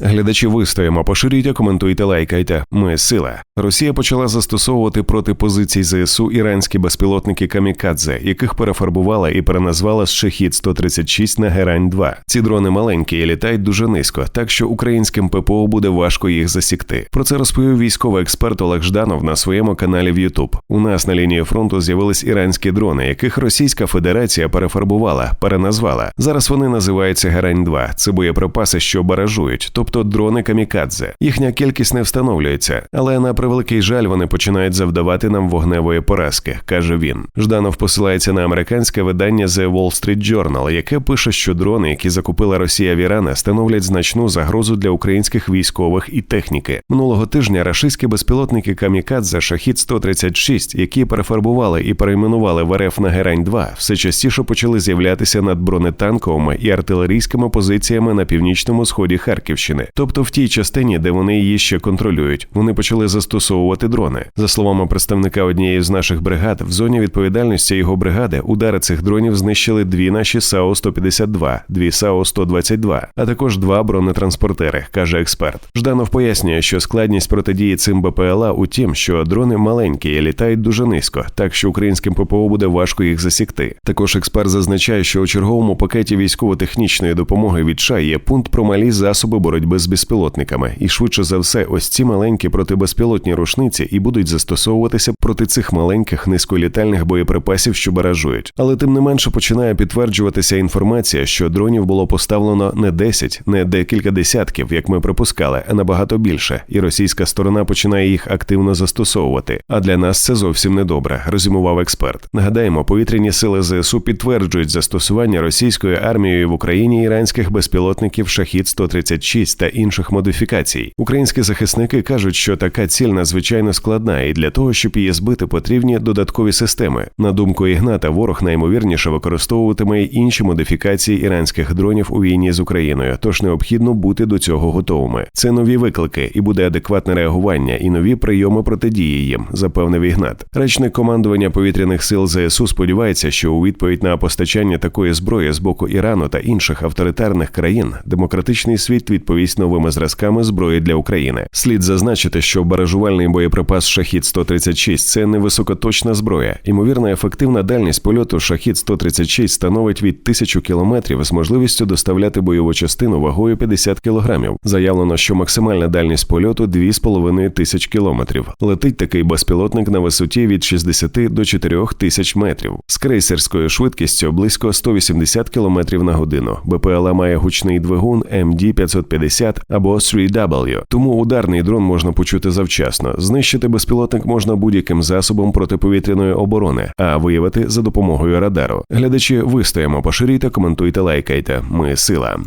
Глядачі вистоїмо, поширюйте, коментуйте, лайкайте. Ми сила. Росія почала застосовувати проти позицій ЗСУ іранські безпілотники Камікадзе, яких перефарбувала і переназвала з Шехід 136 на Герань 2 Ці дрони маленькі і літають дуже низько, так що українським ППО буде важко їх засікти. Про це розповів військовий експерт Олег Жданов на своєму каналі в YouTube. У нас на лінії фронту з'явились іранські дрони, яких Російська Федерація перефарбувала, переназвала. Зараз вони називаються Герань 2 Це боєприпаси, що баражують, тобто дрони камікадзе. Їхня кількість не встановлюється, але на превеликий жаль вони починають завдавати нам вогневої поразки, каже він. Жданов посилається на американське видання The Wall Street Journal, яке пише, що дрони, які закупила Росія в Ірана, становлять значну загрозу для українських військових і техніки. Минулого тижня рашистські безпілотники Камікадзе Шахід 136 які перефарбували і перейменували в РФ на Герань 2 все частіше почали з'являтися над бронетанковими і артилерійськими позиціями на північному сході Харківщини, тобто в тій частині, де вони її ще контролюють. Вони почали застосовувати дрони. За словами представника однієї з наших бригад, в зоні відповідальності його бригади удари цих дронів знищили дві наші САУ 152 дві САУ 122 а також два бронетранспортери, каже експерт. Жданов пояснює, що складність протидії цим БПЛА у тім, що дрони маленькі і літають дуже низько, так що українським ППО буде важко їх засікти. Також експерт зазначає, що у черговому пакеті військово-технічної допомоги від США є пункт про малі засоби боротьби з безпілотниками, і швидше за все, ось ці маленькі протибезпілотні рушниці і будуть застосовуватися проти цих маленьких низьколітальних боєприпасів, що баражують. Але тим не менше починає підтверджуватися інформація, що дронів було поставлено не 10, не декілька десятків, як ми припускали, а набагато більше, і російська сторона починає їх активно застосовувати. А для нас це зовсім не добре, резюмував експерт. Нагадаємо, повітряні сили ЗСУ підтверджують застосування російською армією в Україні іранських безпілотників Шахід 136 та інших модифікацій. Українські захисники кажуть, що така ціль надзвичайно складна, і для того, щоб її збити, потрібні додаткові системи. На думку Ігната, ворог наймовірніше використовуватиме й інші модифікації іранських дронів у війні з Україною, тож необхідно бути до цього готовими. Це нові виклики, і буде адекватне реагування і нові прийоми протидії їм, запевнив Ігнат. Речник командування повітряних сил ЗСУ сподівається, що у відповідь на постачання такої зброї з боку Ірану та інших авторитарних країн демократичний світ відповість новими зразками зброї для України. Слід зазначити, що баражувальний боєприпас Шахід 136 це не високоточна зброя. Ймовірна ефективна дальність польоту Шахід 136 становить від 1000 кілометрів з можливістю доставляти бойову частину вагою 50 кілограмів. Заявлено, що максимальна дальність польоту 2,5 тисяч кілометрів. Летить такий безпілотник на висоті від 60 до 4 тисяч метрів з крейсерською швидкістю близько 180 км на годину. БПЛА має гучний двигун MD-550 або 3W, тому ударний дрон можна почути завчасно. Знищити безпілотник можна будь-яким засобом протиповітряної оборони, а виявити за допомогою радару. Глядачі вистоїмо, поширюйте, коментуйте, лайкайте. Ми сила.